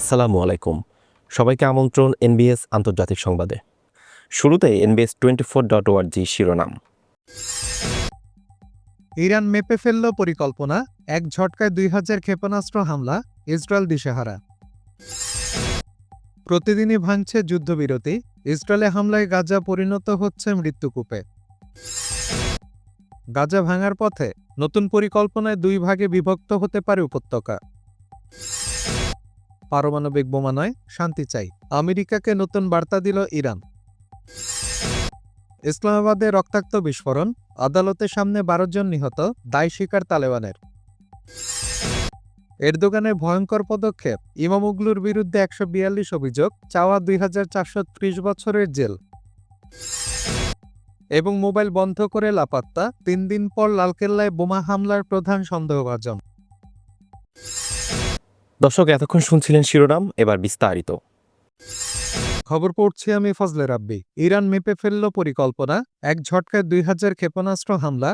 আসসালামু আলাইকুম। সবাইকে আমন্ত্রণ এনবিএস আন্তর্জাতিক সংবাদে। শুরুতে এনবিএস টোয়েন্টি ফোর ডট ওয়ার্জি শিরোনাম। ইরান মেপে ফেলল পরিকল্পনা, এক ঝটকায় দুই হাজার ক্ষেপণাস্ত্র হামলা, ইসরায়েল দিশেহারা। প্রতিদিনই ভাঙছে যুদ্ধবিরতি, ইসরায়েলে হামলায় গাজা পরিণত হচ্ছে মৃত্যুকূপে। গাজা ভাঙার পথে নতুন পরিকল্পনায় দুই ভাগে বিভক্ত হতে পারে উপত্যকা। পারমাণবিক বোমা নয়, শান্তি চাই। আমেরিকাকে নতুন বার্তা দিল ইরান। ইসলামাবাদে রক্তাক্ত বিস্ফোরণ আদালতের সামনে বারো জন নিহত, দায় স্বীকার তালেবানের। এরদোগানের ভয়ঙ্কর পদক্ষেপ ইমামুগলুর বিরুদ্ধে একশো বিয়াল্লিশ অভিযোগ, চাওয়া দুই হাজার চারশো ত্রিশ বছরের জেল। এবং মোবাইল বন্ধ করে লাপাত্তা, তিন দিন পর লালকেল্লায় বোমা হামলার প্রধান সন্দেহভাজন। দর্শক, এতক্ষণ শুনছিলেন শিরোনাম, এবার বিস্তারিত। খবর পড়ছি আমি ফজলে রাব্বি। ইরান মেপে ফেলল পরিকল্পনা, এক ঝটকায় দুই হাজার ক্ষেপণাস্ত্র হামলা,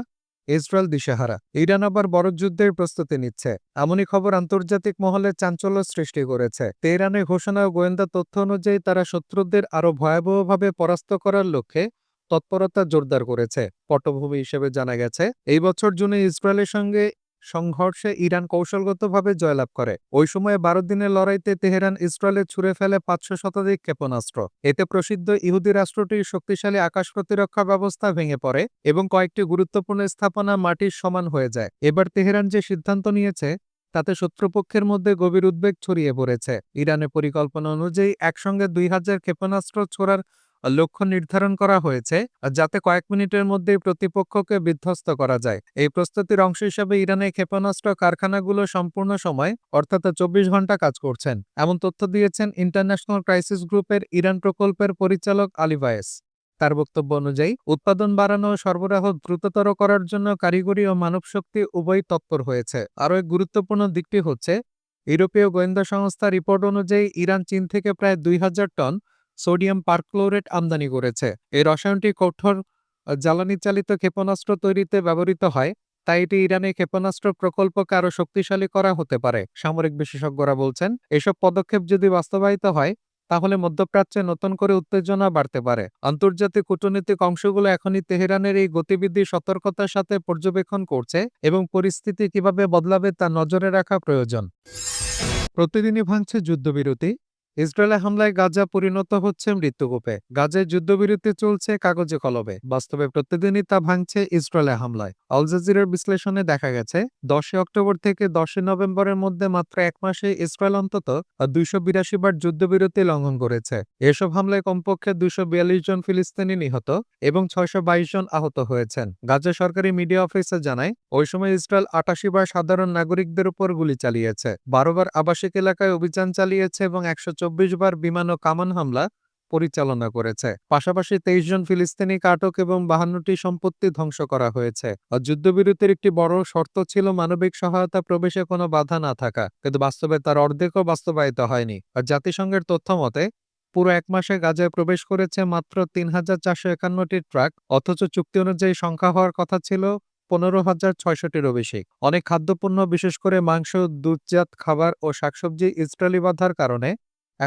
ইসরায়েল দিশেহারা। ইরান আবার বড় যুদ্ধের প্রস্তুতি নিচ্ছে। এমনই খবর আন্তর্জাতিক মহলে চাঞ্চল্য সৃষ্টি করেছে। তেহরানের ঘোষণা ও গোয়েন্দা তথ্য অনুযায়ী তারা শত্রুদের আরও ভয়াবহভাবে পরাস্ত করার লক্ষ্যে তৎপরতা জোরদার করেছে। পটভূমি হিসেবে জানা গেছে, এই বছর জুনে ইসরায়েলের সঙ্গে সংঘর্ষে ইরান কৌশলগতভাবে জয়লাভ করে। ওই সময়ে বারো দিনের লড়াইতে তেহরান ইসরায়েলে ছুড়ে ফেলে পাঁচশো শতাধিক ক্ষেপণাস্ত্র। এতে প্রসিদ্ধ ইহুদি রাষ্ট্রটির শক্তিশালী আকাশ প্রতিরক্ষা ব্যবস্থা ভেঙে পড়ে এবং কয়েকটি গুরুত্বপূর্ণ স্থাপনা মাটির সমান হয়ে যায়। এবার তেহরান যে সিদ্ধান্ত নিয়েছে, তাতে শত্রুপক্ষের মধ্যে গভীর উদ্বেগ ছড়িয়ে পড়েছে। ইরানের পরিকল্পনা অনুযায়ী একসঙ্গে দুই হাজার ক্ষেপণাস্ত্র ছোড়ার লক্ষ্য নির্ধারণ করা হয়েছে, যাতে কয়েক মিনিটের মধ্যেই প্রতিপক্ষকে বিধ্বস্ত করা যায়। এই প্রস্তুতির অংশ হিসেবে ইরানের ক্ষেপণাস্ত্র কারখানাগুলো সম্পূর্ণ সময়, অর্থাৎ চব্বিশ ঘণ্টা কাজ করছেন। এমন তথ্য দিয়েছেন ইন্টারন্যাশনাল ক্রাইসিস গ্রুপের ইরান প্রকল্পের পরিচালক আলিভায়েস তার বক্তব্য অনুযায়ী, উৎপাদন বাড়ানো ও সরবরাহ দ্রুততর করার জন্য কারিগরি ও মানবশক্তি উভয় তৎপর হয়েছে। আরও এক গুরুত্বপূর্ণ দিকটি হচ্ছে, ইউরোপীয় গোয়েন্দা সংস্থা রিপোর্ট অনুযায়ী ইরান চীন থেকে প্রায় দুই হাজার টন সোডিয়াম পারক্লোরেট আমদানি করেছে। এই রসায়নটি কঠোর জ্বালানি চালিত ক্ষেপণাস্ত্র তৈরিতে ব্যবহৃত হয়, তাই এটি ইরানের ক্ষেপণাস্ত্র প্রকল্পকে আরও শক্তিশালী করা হতে পারে, সামরিক বিশেষজ্ঞরা বলছেন। এসব পদক্ষেপ যদি বাস্তবায়িত হয়, তাহলে মধ্যপ্রাচ্যে নতুন করে উত্তেজনা বাড়তে পারে। আন্তর্জাতিক কূটনৈতিক অংশগুলো এখনই তেহরানের এই গতিবিধি সতর্কতার সাথে পর্যবেক্ষণ করছে এবং পরিস্থিতি কীভাবে বদলাবে তা নজরে রাখা প্রয়োজন। প্রতিদিনই ভাঙছে যুদ্ধবিরতি ইসরায়েলে হামলায় গাজা পরিণত হচ্ছে মৃত্যুকূপে। গাজায় যুদ্ধবিরতি চলছে কাগজে কলবে বাস্তবে প্রতিদিনই তা ভাঙছে ইসরায়েলে হামলায়। আল জাজিরার বিশ্লেষণে দেখা গেছে, দশই অক্টোবর থেকে দশই নভেম্বরের মধ্যে মাত্র এক মাসে ইসরায়েল অন্তত দুইশো বিরাশি বার যুদ্ধবিরতি লঙ্ঘন করেছে। এসব হামলায় কমপক্ষে দুইশো বিয়াল্লিশ জন ফিলিস্তিনি নিহত এবং ছয়শো বাইশ জন আহত হয়েছেন। গাজা সরকারি মিডিয়া অফিসে জানায়, ওই সময় ইসরায়েল আটাশি বার সাধারণ নাগরিকদের উপর গুলি চালিয়েছে। বারোবার আবাসিক এলাকায় অভিযান চালিয়েছে এবং একশো চব্বিশ বার বিমান ও কামান হামলা পরিচালনা করেছে। পাশাপাশি তেইশ জন ফিলিস্তিনি আটক এবং বাহান্নটি সম্পত্তি ধ্বংস করা হয়েছে। যুদ্ধবিরতির একটি বড় শর্ত ছিল মানবিক সহায়তা প্রবেশে কোনো বাধা না থাকা। কিন্তু বাস্তবে তার অর্ধেকও বাস্তবায়িত হয়নি। আর জাতিসংঘের তথ্য মতে, পুরো এক মাসে গাজায় প্রবেশ করেছে মাত্র তিন হাজার চারশো একান্নটি ট্রাক, অথচ চুক্তি অনুযায়ী সংখ্যা হওয়ার কথা ছিল পনেরো হাজার ছয়শটিরও বেশি। অনেক খাদ্যপণ্য, বিশেষ করে মাংস, দুধজাত খাবার ও শাকসবজি ইসরায়েলি বাধার কারণে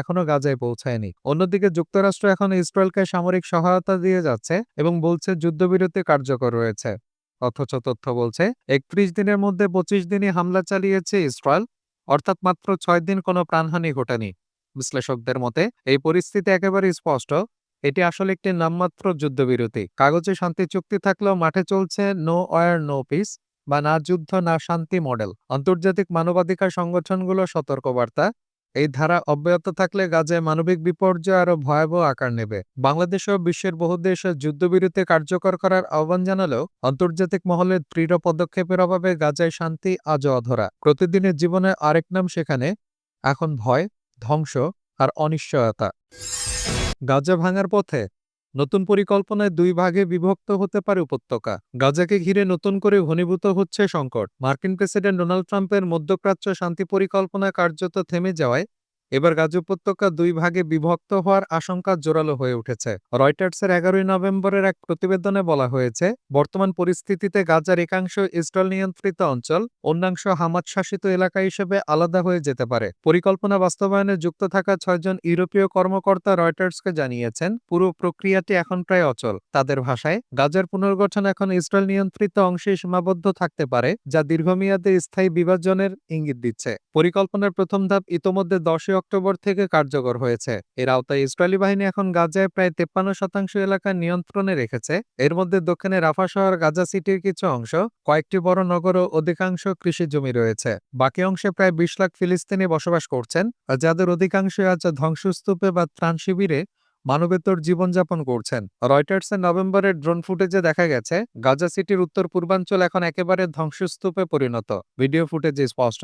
এখনও গাজায় পৌঁছায়নি। অন্যদিকে যুক্তরাষ্ট্র এখন ইসরায়েলকে সামরিক সহায়তা দিয়ে যাচ্ছে এবং বলছে যুদ্ধবিরতি কার্যকর রয়েছে। অথচ তথ্য বলছে, একত্রিশ দিনের মধ্যে পঁচিশ দিনই হামলা চালিয়েছে ইসরায়েল, অর্থাৎ মাত্র ছয় দিন কোনো প্রাণহানি ঘটেনি। বিশ্লেষকদের মতে, এই পরিস্থিতি একেবারে স্পষ্ট। এটি আসলে একটি নামমাত্র যুদ্ধবিরতি। কাগজে শান্তি চুক্তি থাকলেও মাঠে চলছে নো ওয়ার, নো পিস বা না যুদ্ধ, না শান্তি মডেল। আন্তর্জাতিক মানবাধিকার সংগঠনগুলো সতর্কবার্তা এই ধারা অব্যাহত থাকলে গাজায় মানবিক বিপর্যয় আরও ভয়াবহ আকার নেবে। বাংলাদেশ ও বিশ্বের বহু দেশ যুদ্ধবিরতি কার্যকর করার আহ্বান জানালেও আন্তর্জাতিক মহলের দৃঢ় পদক্ষেপের অভাবে গাজায় শান্তি আজও অধরা। প্রতিদিনের জীবনে আরেক নাম সেখানে, এখন ভয়, ধ্বংস আর অনিশ্চয়তা। গাজা ভাঙার পথে নতুন পরিকল্পনায় দুই ভাগে বিভক্ত হতে পারে উপত্যকা। গাজাকে ঘিরে নতুন করে ঘনীভূত হচ্ছে সংকট। মার্কিন প্রেসিডেন্ট ডোনাল্ড ট্রাম্পের মধ্যপ্রাচ্য শান্তি পরিকল্পনা কার্যত থেমে যাওয়ায় এবার গাজা উপত্যকা দুই ভাগে বিভক্ত হওয়ার আশঙ্কা জোরালো হয়ে উঠেছে। রয়টার্সের এগারোই নভেম্বরের এক প্রতিবেদনে বলা হয়েছে, বর্তমান পরিস্থিতিতে গাজার একাংশ ইসরায়েল নিয়ন্ত্রিত অঞ্চল, অন্যাংশ হামাদ শাসিত এলাকা হিসেবে আলাদা হয়ে যেতে পারে। পরিকল্পনা বাস্তবায়নে যুক্ত থাকা ছয়জন ইউরোপীয় কর্মকর্তা রয়টার্সকে জানিয়েছেন, পুরো প্রক্রিয়াটি এখন প্রায় অচল। তাদের ভাষায়, গাজার পুনর্গঠন এখন ইসরায়েল নিয়ন্ত্রিত অংশে সীমাবদ্ধ থাকতে পারে, যা দীর্ঘমেয়াদে স্থায়ী বিভাজনের ইঙ্গিত দিচ্ছে। পরিকল্পনার প্রথম ধাপ ইতোমধ্যে দশই অক্টোবর থেকে কার্যকর হয়েছে। এর আওতায় ইসরায়েলি বাহিনী এখন গাজায় প্রায় তেপ্পান্ন শতাংশ এলাকা নিয়ন্ত্রণে রেখেছে। এর মধ্যে দক্ষিণে রাফা শহর গাজা সিটির কিছু অংশ, কয়েকটি বড় নগর ও অধিকাংশ কৃষি জমি রয়েছে। বাকি অংশে প্রায় বিশ লাখ ফিলিস্তিনি বসবাস করছেন। যাদের অধিকাংশই আজ ধ্বংসস্তূপে বা ত্রাণ শিবিরে মানবেতর জীবনযাপন করছেন। রয়টার্সের নভেম্বরের ড্রোন ফুটেজে দেখা গেছে, গাজা সিটির উত্তর পূর্বাঞ্চল এখন একেবারে ধ্বংসস্তূপে পরিণত। ভিডিও ফুটেজে স্পষ্ট,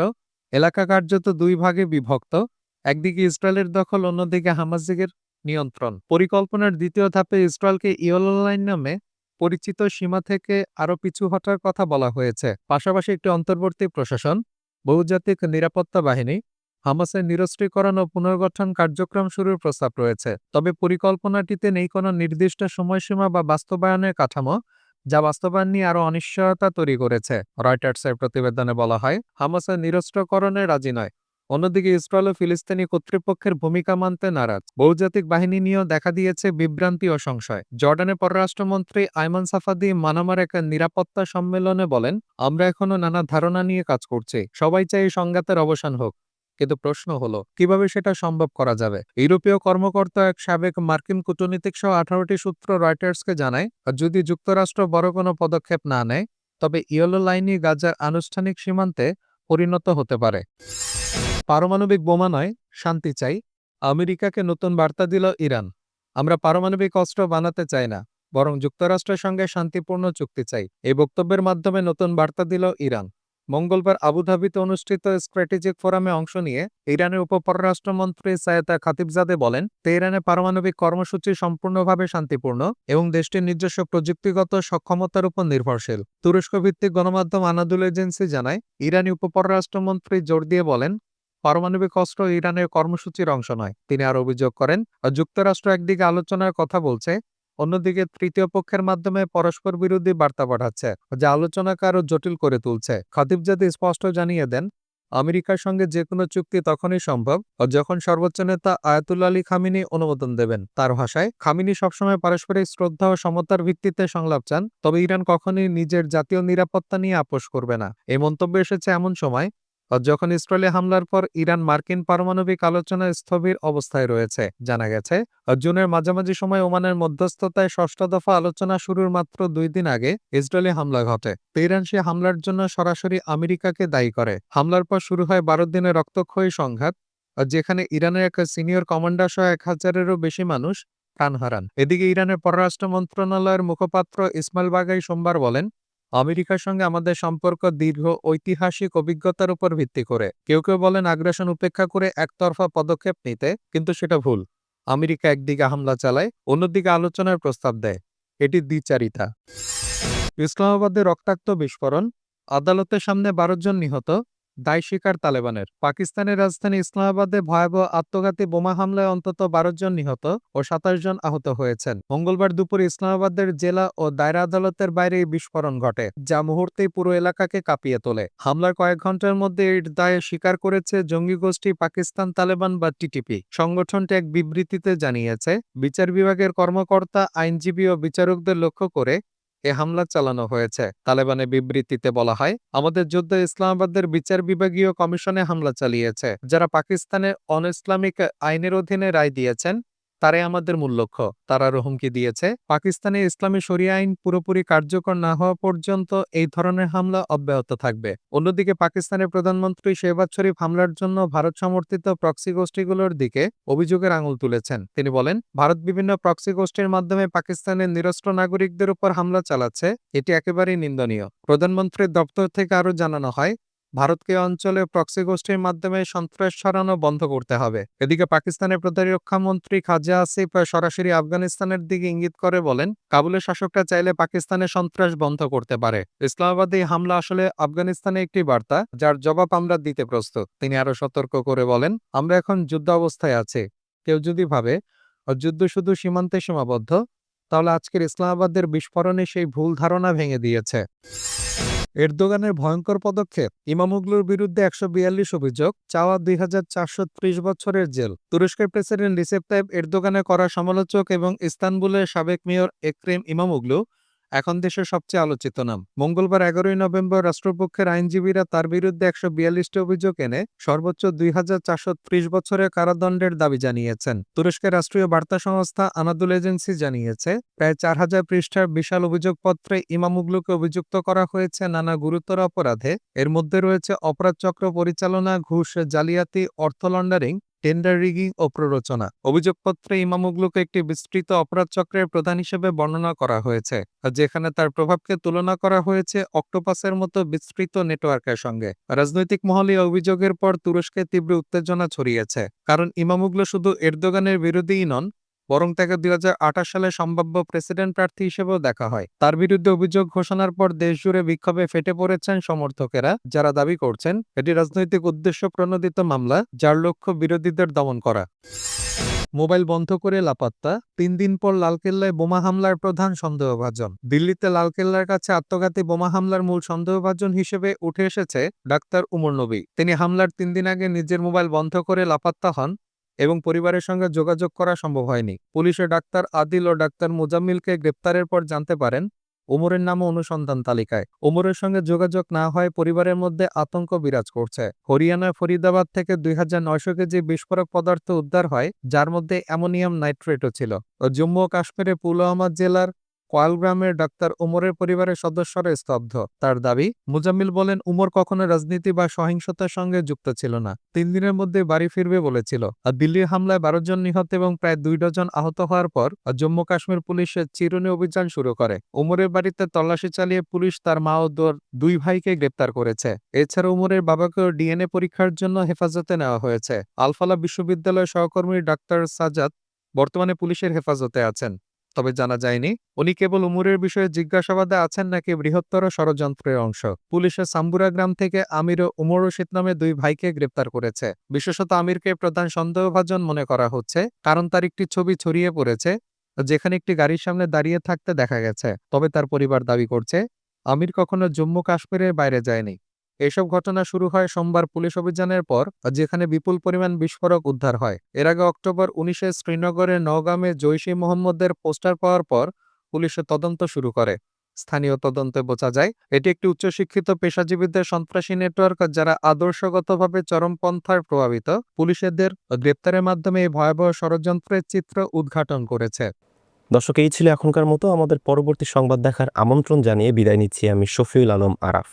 এলাকা কার্যত দুই ভাগে বিভক্ত। একদিকে ইসরায়েলের দখল, অন্যদিকে হামাজিগের নিয়ন্ত্রণ। পরিকল্পনার দ্বিতীয় ধাপে ইসরায়েলকে ইয়েলো লাইন নামে পরিচিত সীমা থেকে আরও পিছু হটার কথা বলা হয়েছে। পাশাপাশি একটি অন্তর্বর্তী প্রশাসন, বহুজাতিক নিরাপত্তা বাহিনী, হামাসের নিরস্ত্রীকরণ ও পুনর্গঠন কার্যক্রম শুরুর প্রস্তাব রয়েছে। তবে পরিকল্পনাটিতে নেই কোনো নির্দিষ্ট সময়সীমা বা বাস্তবায়নের কাঠামো, যা বাস্তবায়ন নিয়ে আরও অনিশ্চয়তা তৈরি করেছে, রয়টার্সের প্রতিবেদনে বলা হয়। হামাসের নিরস্ত্রকরণে রাজি নয়। অন্যদিকে ইসরায়েল ও ফিলিস্তিনি কর্তৃপক্ষের ভূমিকা মানতে নারাজ। বহুজাতিক বাহিনী নিয়েও দেখা দিয়েছে বিভ্রান্তি ও সংশয়। জর্ডানের পররাষ্ট্রমন্ত্রী আইমান সাফাদি মানামার এক নিরাপত্তা সম্মেলনে বলেন, আমরা এখনও নানা ধারণা নিয়ে কাজ করছি। সবাই চাই সংঘাতের অবসান হোক। কিন্তু প্রশ্ন হলো, কীভাবে সেটা সম্ভব করা যাবে? ইউরোপীয় কর্মকর্তা এক সাবেক মার্কিন কূটনীতিক সহ আঠারোটি সূত্র রয়টার্সকে জানায়, যদি যুক্তরাষ্ট্র বড় কোনো পদক্ষেপ না নেয়, তবে ইয়েলো লাইনই গাজার আনুষ্ঠানিক সীমান্তে পরিণত হতে পারে। পারমাণবিক বোমা নয়, শান্তি চাই। আমেরিকাকে নতুন বার্তা দিল ইরান। আমরা পারমাণবিক অস্ত্র বানাতে চাই না, বরং যুক্তরাষ্ট্রের সঙ্গে শান্তিপূর্ণ চুক্তি চাই। এই বক্তব্যের মাধ্যমে নতুন বার্তা দিল ইরান। মঙ্গলবার আবুধাবিতে অনুষ্ঠিত স্ট্র্যাটেজিক ফোরামে অংশ নিয়ে ইরানের উপপররাষ্ট্রমন্ত্রী সায়েতা খাতিবজাদে বলেন তেহরানের পারমাণবিক কর্মসূচি সম্পূর্ণভাবে শান্তিপূর্ণ এবং দেশটির নিজস্ব প্রযুক্তিগত সক্ষমতার উপর নির্ভরশীল। তুরস্ক ভিত্তিক গণমাধ্যম আনাদুল এজেন্সি জানায়, ইরানি উপপররাষ্ট্রমন্ত্রী জোর দিয়ে বলেন পারমাণবিক অস্ত্র ইরানের কর্মসূচির অংশ নয়। তিনি আরও অভিযোগ করেন, যুক্তরাষ্ট্র একদিকে আলোচনার কথা বলছে, অন্যদিকে তৃতীয় পক্ষের মাধ্যমে পরস্পর বিরোধী বার্তা পাঠাচ্ছে, যা আলোচনাকে আরও জটিল করে তুলছে। খতিবজাদে স্পষ্ট জানিয়ে দেন, আমেরিকার সঙ্গে যে কোনো চুক্তি তখনই সম্ভব, যখন সর্বোচ্চ নেতা আয়াতুল্লা আলী খামিনি অনুমোদন দেবেন। তার ভাষায়, খামিনি সবসময় পারস্পরিক শ্রদ্ধা ও সমতার ভিত্তিতে সংলাপ চান, তবে ইরান কখনই নিজের জাতীয় নিরাপত্তা নিয়ে আপোষ করবে না। এই মন্তব্য এসেছে এমন সময় যখন ইসরায়েলে হামলার পর ইরান মার্কিন পারমাণবিক আলোচনা স্থবির অবস্থায় রয়েছে, জানা গেছে জুনের মাঝামাঝি সময় ওমানের মধ্যস্থতায় ষষ্ঠ দফা আলোচনা শুরুর মাত্র দুই দিন আগে ইসরায়েলে হামলা ঘটে। তেহরান সে হামলার জন্য সরাসরি আমেরিকাকে দায়ী করে। হামলার পর শুরু হয় বারো দিনের রক্তক্ষয়ী সংঘাত যেখানে ইরানের এক সিনিয়র কমান্ডার সহ এক হাজারেরও বেশি মানুষ প্রাণ হারান। এদিকে ইরানের পররাষ্ট্র মন্ত্রণালয়ের মুখপাত্র ইসমাইল বাগাই সোমবার বলেন আমেরিকার সঙ্গে আমাদের সম্পর্ক দীর্ঘ ঐতিহাসিক অভিজ্ঞতার উপর ভিত্তি করে। কেউ কেউ বলেন আগ্রাসন উপেক্ষা করে একতরফা পদক্ষেপ নিতে, কিন্তু সেটা ভুল। আমেরিকা একদিকে হামলা চালায়, অন্যদিকে আলোচনার প্রস্তাব দেয়। এটি দ্বিচারিতা। ইসলামাবাদে রক্তাক্ত বিস্ফোরণ, আদালতের সামনে বারো জন নিহত দায় স্বীকার তালেবানের। পাকিস্তানের রাজধানী ইসলামাবাদে ভয়াবহ আত্মঘাতী বোমা হামলায় অন্তত বারো জন নিহত ও সাতাশ জন আহত হয়েছেন। মঙ্গলবার দুপুরে ইসলামাবাদের জেলা ও দায়রা আদালতের বাইরে এই বিস্ফোরণ ঘটে, যা মুহূর্তেই পুরো এলাকাকে কাঁপিয়ে তোলে। হামলার কয়েক ঘণ্টার মধ্যে এর দায়ে স্বীকার করেছে জঙ্গি গোষ্ঠী পাকিস্তান তালেবান বা টিটিপি সংগঠনটি এক বিবৃতিতে জানিয়েছে, বিচার বিভাগের কর্মকর্তা, আইনজীবী ও বিচারকদের লক্ষ্য করে এ হামলা চালানো হয়েছে। তালেবানের বিবৃতিতে বলা হয়, আমাদের যোদ্ধা ইসলামাবাদের বিচার বিভাগীয় কমিশনে হামলা চালিয়েছে, যারা পাকিস্তানের অন ইসলামিক আইনের অধীনে রায় দিয়েছেন। তারাই আমাদের মূল লক্ষ্য। তারা আরও হুমকি দিয়েছে, পাকিস্তানে ইসলামী শরিয়া আইন পুরোপুরি কার্যকর না হওয়া পর্যন্ত এই ধরনের হামলা অব্যাহত থাকবে। অন্যদিকে পাকিস্তানের প্রধানমন্ত্রী শেহবাজ শরীফ হামলার জন্য ভারত সমর্থিত প্রক্সি গোষ্ঠীগুলোর দিকে অভিযোগের আঙুল তুলেছেন। তিনি বলেন, ভারত বিভিন্ন প্রক্সি গোষ্ঠীর মাধ্যমে পাকিস্তানের নিরস্ত্র নাগরিকদের উপর হামলা চালাচ্ছে। এটি একেবারেই নিন্দনীয়। প্রধানমন্ত্রীর দপ্তর থেকে আরও জানানো হয় ভারতকে অঞ্চলে প্রক্সি গোষ্ঠীর মাধ্যমে সন্ত্রাস ছড়ানো বন্ধ করতে হবে। এদিকে পাকিস্তানের প্রতিরক্ষা মন্ত্রী খাজা আসিফ সরাসরি আফগানিস্তানের দিকে ইঙ্গিত করে বলেন কাবুলের শাসকরা চাইলে পাকিস্তানে সন্ত্রাস বন্ধ করতে পারে। ইসলামাবাদে হামলা আসলে আফগানিস্তানে একটি বার্তা, যার জবাব আমরা দিতে প্রস্তুত। তিনি আরও সতর্ক করে বলেন, আমরা এখন যুদ্ধ অবস্থায় আছি। কেউ যদি ভাবে যুদ্ধ শুধু সীমান্তে সীমাবদ্ধ, তাহলে আজকের ইসলামাবাদের বিস্ফোরণে সেই ভুল ধারণা ভেঙে দিয়েছে। এরদোগানের ভয়ঙ্কর পদক্ষেপ ইমামুগলুর বিরুদ্ধে একশো বিয়াল্লিশ অভিযোগ, চাওয়া দুই হাজার চারশো ত্রিশ বছরের জেল। তুরস্কের প্রেসিডেন্ট রিসেপ তাইব এরদোগানের করা সমালোচক এবং ইস্তানবুলের সাবেক মেয়র একরিম ইমামুগলু এখন দেশের সবচেয়ে আলোচিত নাম। মঙ্গলবার এগারোই নভেম্বর রাষ্ট্রপক্ষের আইনজীবীরা তার বিরুদ্ধে একশো বিয়াল্লিশটি অভিযোগ এনে সর্বোচ্চ দুই হাজার চারশো ত্রিশ বছরের কারাদণ্ডের দাবি জানিয়েছেন। তুরস্কের রাষ্ট্রীয় বার্তা সংস্থা আনাদুল এজেন্সি জানিয়েছে, প্রায় চার হাজার পৃষ্ঠার বিশাল অভিযোগপত্রে ইমামুগলুকে অভিযুক্ত করা হয়েছে নানা গুরুতর অপরাধে। এর মধ্যে রয়েছে অপরাধ চক্র পরিচালনা, ঘুষ, জালিয়াতি, অর্থ লন্ডারিং টেন্ডার রিগিং ও প্ররোচনা। অভিযোগপত্রে ইমামুগলুকে একটি বিস্তৃত অপরাধ চক্রের প্রধান হিসেবে বর্ণনা করা হয়েছে, যেখানে তার প্রভাবকে তুলনা করা হয়েছে অক্টোপাসের মতো বিস্তৃত নেটওয়ার্কের সঙ্গে। রাজনৈতিক মহলে অভিযোগের পর তুরস্কে তীব্র উত্তেজনা ছড়িয়েছে, কারণ ইমামুগলু শুধু এরদোগানের বিরোধীই নন বরং তাকে দুই হাজার আঠাশ সালে সম্ভাব্য প্রেসিডেন্ট প্রার্থী হিসেবেও দেখা হয়। তার বিরুদ্ধে অভিযোগ ঘোষণার পর দেশজুড়ে বিক্ষোভে ফেটে পড়েছেন সমর্থকেরা, যারা দাবি করছেন এটি রাজনৈতিক উদ্দেশ্য প্রণোদিত মামলা, যার লক্ষ্য বিরোধীদের দমন করা। মোবাইল বন্ধ করে লাপাত্তা, তিন দিন পর লালকেল্লায় বোমা হামলার প্রধান সন্দেহভাজন। দিল্লিতে লালকেল্লার কাছে আত্মঘাতী বোমা হামলার মূল সন্দেহভাজন হিসেবে উঠে এসেছে ডাক্তার উমর নবী। তিনি হামলার তিন দিন আগে নিজের মোবাইল বন্ধ করে লাপাত্তা হন। এবং পরিবারের সঙ্গে যোগাযোগ করা সম্ভব হয়নি। পুলিশের ডাক্তার আদিল ও ডাক্তার মুজাম্মিলকে গ্রেপ্তারের পর জানতে পারেন, ওমরের নামও অনুসন্ধান তালিকায়। ওমরের সঙ্গে যোগাযোগ না হয় পরিবারের মধ্যে আতঙ্ক বিরাজ করছে। হরিয়ানার ফরিদাবাদ থেকে দুই হাজার নয়শো কেজি বিস্ফোরক পদার্থ উদ্ধার হয়, যার মধ্যে অ্যামোনিয়াম নাইট্রেটও ছিল। জম্মু ও কাশ্মীরের পুলওয়ামা জেলার কোয়ালগ্রামের ডাক্তার উমরের পরিবারের সদস্যরা স্তব্ধ। তার দাবি, মুজাম্মিল বলেন উমর কখনো রাজনীতি বা সহিংসতার সঙ্গে যুক্ত ছিল না। তিন দিনের মধ্যে বাড়ি ফিরবে বলেছিল। আর দিল্লির হামলায় বারো জন নিহত এবং প্রায় দুই ডজন আহত হওয়ার পর জম্মু কাশ্মীর পুলিশের চিরুনি অভিযান শুরু করে। উমরের বাড়িতে তল্লাশি চালিয়ে পুলিশ তার মা ও দোর দুই ভাইকে গ্রেপ্তার করেছে। এছাড়া উমরের বাবাকেও ডিএনএ পরীক্ষার জন্য হেফাজতে নেওয়া হয়েছে। আলফালা বিশ্ববিদ্যালয়ের সহকর্মী ডাক্তার সাজাদ বর্তমানে পুলিশের হেফাজতে আছেন। তবে জানা যায়নি। উনি কেবল উমরের বিষয়ে জিজ্ঞাসাবাদে আছেন নাকি বৃহত্তর ষড়যন্ত্রের অংশ। পুলিশের সাম্বুরা গ্রাম থেকে আমির ও উমর রশিদ নামে দুই ভাইকে গ্রেপ্তার করেছে। বিশেষত আমিরকে প্রধান সন্দেহভাজন মনে করা হচ্ছে, কারণ তার একটি ছবি ছড়িয়ে পড়েছে, যেখানে একটি গাড়ির সামনে দাঁড়িয়ে থাকতে দেখা গেছে, তবে তার পরিবার দাবি করছে, আমির কখনো জম্মু কাশ্মীরের বাইরে যায়নি। এসব ঘটনা শুরু হয় সোমবার পুলিশ অভিযানের পর, যেখানে বিপুল পরিমাণ বিস্ফোরক উদ্ধার হয়। এর আগে অক্টোবর উনিশে শ্রীনগরের নওগামে জৈশি মোহাম্মদের পোস্টার পাওয়ার পর পুলিশের তদন্ত শুরু করে। স্থানীয় তদন্তে বোঝা যায়, এটি একটি উচ্চশিক্ষিত পেশাজীবীদের সন্ত্রাসী নেটওয়ার্ক যারা আদর্শগতভাবে চরমপন্থার প্রভাবিত। পুলিশ এদের গ্রেপ্তারের মাধ্যমে এই ভয়াবহ ষড়যন্ত্রের চিত্র উদ্ঘাটন করেছে। দর্শক, এই ছিল এখনকার মতো। আমাদের পরবর্তী সংবাদ দেখার আমন্ত্রণ জানিয়ে বিদায় নিচ্ছি আমি শফিউল আলম আরাফ।